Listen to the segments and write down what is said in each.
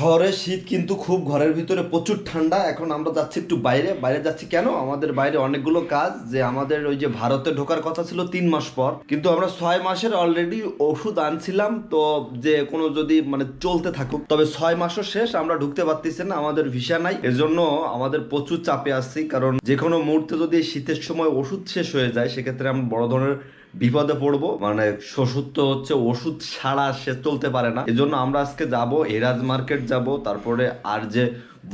শহরে শীত কিন্তু খুব, ঘরের ভিতরে প্রচুর ঠান্ডা। এখন আমরা যাচ্ছি একটু বাইরে। বাইরে যাচ্ছি কেন? আমাদের বাইরে অনেকগুলো কাজ যে আমাদের ওই যে ভারতে ঢোকার কথা ছিল তিন মাস পর। কিন্তু আমরা ছয় মাসের অলরেডি ওষুধ আনছিলাম। তো যে কোনো যদি মানে চলতে থাকুক, তবে ছয় মাসও শেষ। আমরা ঢুকতে পারতেছি না, আমাদের ভিসা নাই। এজন্য আমাদের প্রচুর চাপে আসছি কারণ যে কোনো মুহূর্তে যদি শীতের সময় ওষুধ শেষ হয়ে যায়, সেক্ষেত্রে আমরা বড় ধরনের বিপদে পড়ব মানে তো হচ্ছে ওষুধ ছাড়া সে চলতে পারে না। এজন্য আমরা আজকে যাব, এরাজ মার্কেট যাব, তারপরে আর যে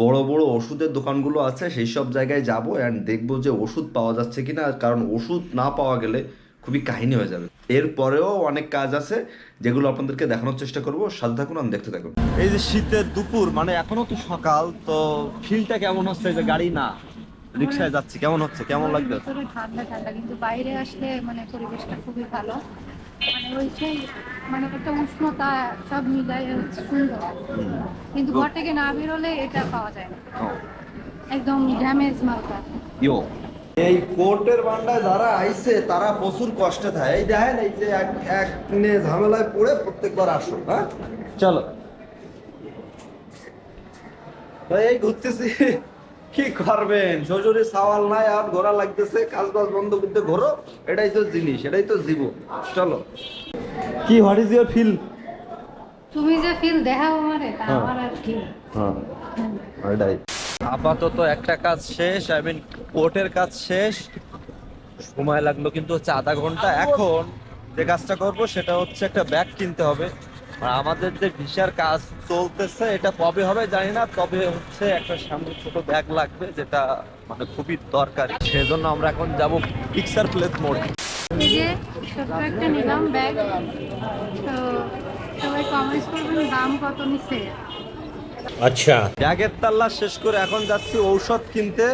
বড় বড় ওষুধের দোকানগুলো আছে, সেই সব জায়গায় যাব অ্যান্ড দেখব যে ওষুধ পাওয়া যাচ্ছে কিনা। কারণ ওষুধ না পাওয়া গেলে খুবই কাহিনী হয়ে যাবে। এরপরেও অনেক কাজ আছে, যেগুলো আপনাদেরকে দেখানোর চেষ্টা করব। সাথে থাকুন, আমি দেখতে থাকুন। এই যে শীতের দুপুর মানে এখনও তো সকাল, তো ফিলটা কেমন হচ্ছে যে গাড়ি না? রিক্সায় যাচ্ছি কেমন হচ্ছে? কেমন লাগবে? ঠান্ডা ঠান্ডা কিন্তু বাইরে আসলে মানে পরিবেশটা খুবই ভালো। মানে ওই সেই মানে একটা উষ্ণতা সব মিলাই সুন্দর। কিন্তু ঘর থেকে না বেরোলে এটা পাওয়া যায় না। একদম ড্যামেজ মালটা। ইয়ো। এই কোর্টের বান্ডায় যারা আইছে তারা প্রচুর কষ্টে থাকে। এই দেখেন এই যে এক এক নে ঝামেলায় পড়ে প্রত্যেকবার আসো হ্যাঁ? চলো। এই ঘুরতেছি। কি করবেন? শ্বশুরে সাওয়াল নাই আর ঘোরা লাগতেছে কাজ বাজ বন্ধ করতে ঘোরো এটাই তো জিনিস এটাই তো জীবন। চলো। কি হোয়াট ইজ ইউর ফিল তুমি যে ফিল দেখাও আমারে তা হ্যাঁ। আমার আর কি। হ্যাঁ। এটাই আপাতত একটা কাজ শেষ আই মিন কোর্টের কাজ শেষ। সময় লাগল কিন্তু হচ্ছে আধা ঘণ্টা। এখন যে কাজটা করব সেটা হচ্ছে একটা ব্যাগ কিনতে হবে। আর আমাদের যে ভিসার কাজ চলতেছে এটা কবে হবে জানি না তবে হচ্ছে একটা সামনে ছোট ব্যাগ লাগবে যেটা মানে খুবই দরকার। সেজন্য আমরা এখন যাব পিকচার প্লেস মোড় এই যে নিলাম ব্যাগ তো সবাই কমেন্টস করবেন দাম কত নিছে আচ্ছা। ব্যাগের তাল্লা শেষ করে এখন যাচ্ছি ঔষধ কিনতে।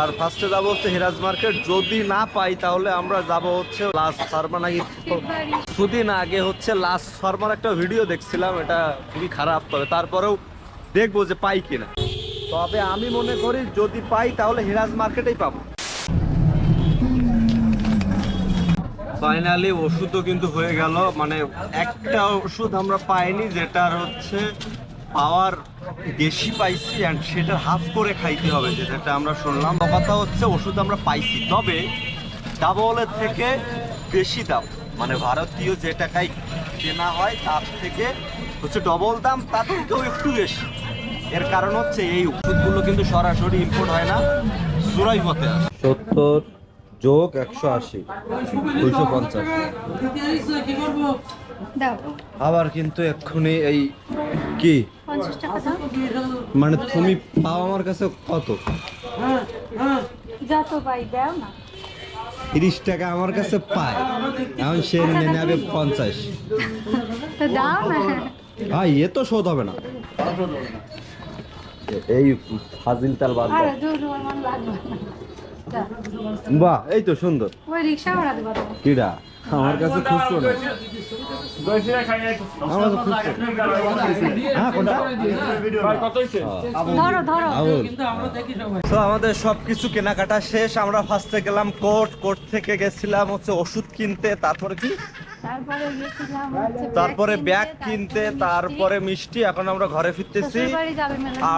আর ফার্স্টে যাব হচ্ছে হিরাজ মার্কেট। যদি না পাই তাহলে আমরা যাব হচ্ছে লাস্ট ফার্মা নাকি কিছুদিন আগে হচ্ছে লাস্ট ফার্মার একটা ভিডিও দেখছিলাম, এটা খুবই খারাপ, তবে তারপরেও দেখব যে পাই কিনা। তবে আমি মনে করি যদি পাই তাহলে হিরাজ মার্কেটেই পাবো। ফাইনালি ওষুধও কিন্তু হয়ে গেল মানে একটা ওষুধ আমরা পাইনি, যেটার হচ্ছে পাওয়ার বেশি পাইছি অ্যান্ড সেটা হাফ করে খাইতে হবে, যেটা আমরা শুনলাম। কথা হচ্ছে ওষুধ আমরা পাইছি, তবে ডাবলের থেকে বেশি দাম। মানে ভারতীয় যে টাকায় কেনা হয়, তার থেকে হচ্ছে ডবল দাম, তার থেকেও একটু বেশি। এর কারণ হচ্ছে এই ওষুধগুলো কিন্তু সরাসরি ইম্পোর্ট হয় না সুরাই পথে সত্তর যোগ একশো আশি দুইশো পঞ্চাশ। আবার কিন্তু এক্ষুনি এই কি? মানে তুমি পাও আমার কাছে কত? যত পাই দাও না। তিরিশ টাকা আমার কাছে পায়। এখন সে নিয়ে নেবে পঞ্চাশ। তো দাও না। ভাই এ তো শোধ হবে না। এই ফাজিল তাল বাদ বাহ এই তো সুন্দর। ওই রিকশা ভাড়া দেবো কিডা আমার কাছে খুচরো না। আমার কাছে খুচরো। হ্যাঁ কোনটা? ধরো ধরো। তো আমাদের সবকিছু কেনাকাটা শেষ আমরা ফার্স্টে গেলাম কোর্ট। কোর্ট থেকে গেছিলাম হচ্ছে ওষুধ কিনতে তারপরে কি? তারপরে ব্যাগ কিনতে তারপরে মিষ্টি। এখন আমরা ঘরে ফিরতেছি।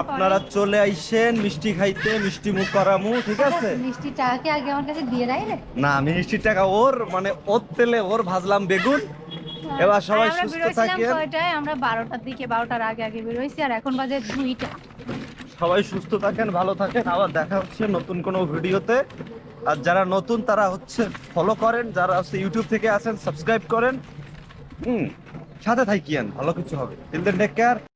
আপনারা চলে আইসেন মিষ্টি খাইতে মিষ্টি মুখ করামু ঠিক আছে? মিষ্টি টাকা আগে আমার কাছে দিয়ে দেয় না মিষ্টির টাকা ওর মানে ওর তেলে ওর ভাজলাম বেগুন। এবার সবাই সুস্থ থাকেন। আমরা বারোটার দিকে বারোটার আগে আগে বেরোইছি আর এখন বাজে দুইটা। সবাই সুস্থ থাকেন ভালো থাকেন। আবার দেখা হচ্ছে নতুন কোনো ভিডিওতে। আর যারা নতুন, তারা হচ্ছে ফলো করেন, যারা হচ্ছে ইউটিউব থেকে আসেন সাবস্ক্রাইব করেন। হুম, সাথে থাকিয়েন ভালো কিছু হবে। Till then take care